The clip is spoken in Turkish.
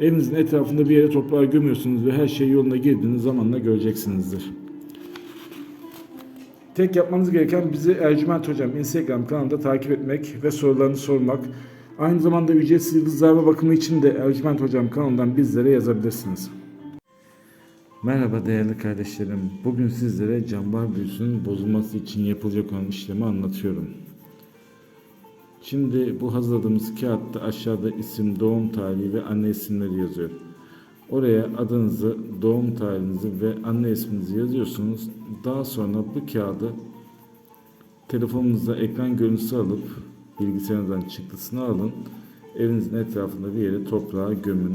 evinizin etrafında bir yere toprağa gömüyorsunuz ve her şey yoluna girdiğiniz zamanla göreceksinizdir. Tek yapmanız gereken bizi Ercüment Hocam Instagram kanalında takip etmek ve sorularını sormak. Aynı zamanda ücretsiz yıldızlarla bakımı için de Ercüment Hocam kanalından bizlere yazabilirsiniz. Merhaba değerli kardeşlerim. Bugün sizlere cambar büyüsünün bozulması için yapılacak olan işlemi anlatıyorum. Şimdi bu hazırladığımız kağıtta aşağıda isim, doğum tarihi ve anne isimleri yazıyor. Oraya adınızı, doğum tarihinizi ve anne isminizi yazıyorsunuz. Daha sonra bu kağıdı telefonunuzda ekran görüntüsü alıp bilgisayarınızdan çıktısını alın. Evinizin etrafında bir yere toprağa gömün.